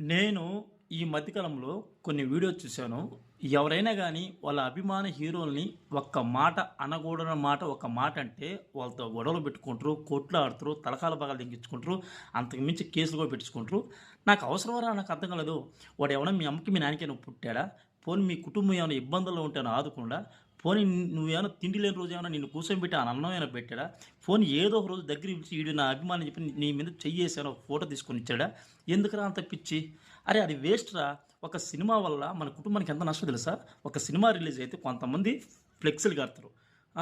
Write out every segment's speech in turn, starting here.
నేను ఈ మధ్యకాలంలో కొన్ని వీడియోస్ చూశాను. ఎవరైనా కానీ వాళ్ళ అభిమాన హీరోల్ని ఒక్క మాట అనకూడన మాట ఒక మాట అంటే వాళ్ళతో గొడవలు పెట్టుకుంటారు కొట్లు ఆడుతారు తలకాల భాగాలు దింగించుకుంటారు అంతకు మించి కేసులు కూడా పెట్టుకుంటారు. నాకు అవసరమరా నాకు అర్థం కాలేదు. వాడు ఏమైనా మీ అమ్మకి మీ నాన్నకి పుట్టాడా? పోనీ మీ కుటుంబం ఏమైనా ఇబ్బందుల్లో ఉంటే ఆదుకుండా? పోనీ నువ్వేమైనా తిండి లేని రోజు ఏమైనా నిన్ను కూర్చొని ఆ అన్నం ఏమైనా పెట్టాడా? ఫోన్ ఏదో ఒక రోజు దగ్గర పిలిచి వీడు నా అభిమానం చెప్పి నీ మీద చెయ్యేసాను ఒక ఫోటో తీసుకొని ఇచ్చాడా? ఎందుకురా అంత పిచ్చి? అరే అది వేస్ట్ రా. ఒక సినిమా వల్ల మన కుటుంబానికి ఎంత నష్టం తెలుసా? ఒక సినిమా రిలీజ్ అయితే కొంతమంది ఫ్లెక్సీలు కడతారు.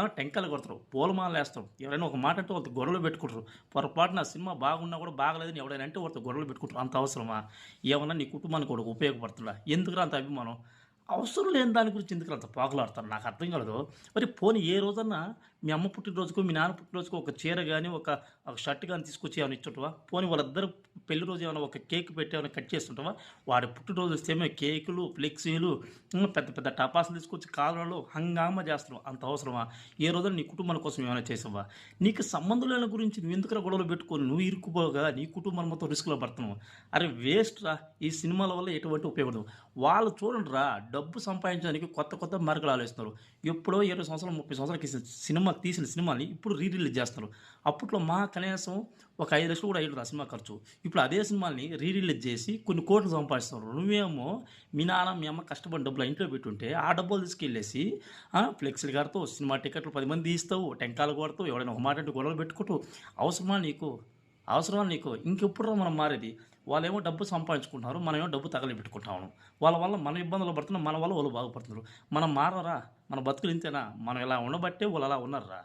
టెంకాయలు కొడతారు. పూలమాలలు వేస్తారు. ఎవరైనా ఒక మాట అంటే వాళ్ళతో గొడవలు పెట్టుకుంటారు. పొరపాటున సినిమా బాగున్నా కూడా బాగలేదని ఎవడైనా అంటే వాళ్ళతో గొడవలు పెట్టుకుంటారు. అంత అవసరమా? ఏమన్నా నీ కుటుంబానికి కూడా ఉపయోగపడుతుందా? ఎందుకురా అంత అభిమానం? అవసరం లేని దాని గురించి ఎందుకు అంత పోకలాడతారు? నాకు అర్థం కాలేదు. మరి పోనీ ఏ రోజన్నా మీ అమ్మ పుట్టినరోజుకు మీ నాన్న పుట్టినరోజుకు ఒక చీర కానీ ఒక ఒక షర్ట్ కానీ తీసుకొచ్చి ఏమైనా ఇచ్చుంటావా? పోనీ వాళ్ళిద్దరు పెళ్ళి రోజు ఏమైనా ఒక కేక్ పెట్టి ఏమైనా కట్ చేస్తుంటావా? వాడి పుట్టినరోజు వస్తేమో కేకులు ఫ్లెక్సీలు పెద్ద పెద్ద టపాసులు తీసుకొచ్చి కాలంలో హంగామా చేస్తున్నావు. అంత అవసరమా? ఏ రోజున నీ కుటుంబాల కోసం ఏమైనా చేసావా? నీకు సంబంధం గురించి నువ్వు ఎందుకు గొడవలు పెట్టుకొని నువ్వు ఇరుక్కుపోగా నీ కుటుంబం మొత్తం రిస్క్లో పడుతున్నావు. అరే వేస్ట్ రా. ఈ సినిమాల వల్ల ఎటువంటి ఉపయోగం వాళ్ళు చూడండి రా డబ్బు సంపాదించడానికి కొత్త కొత్త మార్గాలు ఆలోచిస్తున్నారు. ఎప్పుడో ఇరవై సంవత్సరాలు ముప్పై సంవత్సరాలకి సినిమా తీసిన సినిమాని ఇప్పుడు రీ రిలీజ్ చేస్తున్నారు. అప్పట్లో మా కనీసం ఒక ఐదు లక్షలు కూడా అయ్యారు ఆ సినిమా ఖర్చు. ఇప్పుడు అదే సినిమాని రీ రిలీజ్ చేసి కొన్ని కోట్లు సంపాదిస్తున్నారు. నువ్వేమో మీ నాన్న మీ అమ్మ కష్టపడి డబ్బులు ఇంట్లో పెట్టుంటే ఆ డబ్బులు తీసుకెళ్ళేసి ఫ్లెక్సీలు కడతావు సినిమా టికెట్లు పది మంది తీస్తావు టెంకాలు కొడతావు ఎవడైనా ఒక మాట అంటే గొడవలు పెట్టుకుంటూ అవసరమా నీకు? అవసరమా నీకు? ఇంకెప్పుడు మనం మారేది? వాళ్ళేమో డబ్బు సంపాదించుకుంటున్నారు మనమేమో డబ్బు తగలి పెట్టుకుంటాము వాళ్ళ వల్ల మన ఇబ్బందులు పడుతున్నాం మన వల్ల వాళ్ళు బాగుపడుతున్నారు. మనం మారరా మన బతుకులు ఇంతేనా? మనం ఇలా ఉండబట్టే వాళ్ళు అలా ఉన్నారా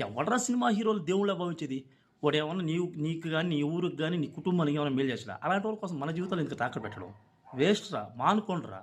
ఎవడరా సినిమా హీరోలు దేవుళ్ళ భావించేది? వాడేమన్నా నీవు నీకు కానీ నీ ఊరికి కానీ నీ కుటుంబానికి ఏమైనా మేలు చేసినా అలాంటి వాళ్ళ కోసం మన జీవితాలు ఇంత తాకట్టు పెట్టడం. వేస్ట్ రా మానుకోండి రా